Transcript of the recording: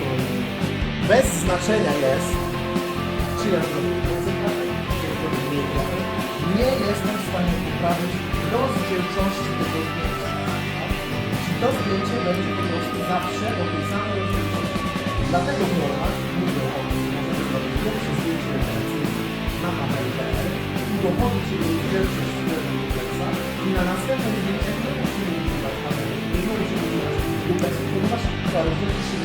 welcome. Bez znaczenia jest, czy ja to języka, nie jestem w stanie poprawić rozdzielczości tego zdjęcia. Czyli to zdjęcie będzie po prostu zawsze o tej samej rozdzielczości. Dlatego w normach mówię o tym, że zrobić pierwsze zdjęcie na HTML i dochodzić jego rozdzielczość tego duplexa i na następnym zdjęciu nie musimy używać HTML, nie musimy używać duplexa, ponieważ ta rozdzielczość.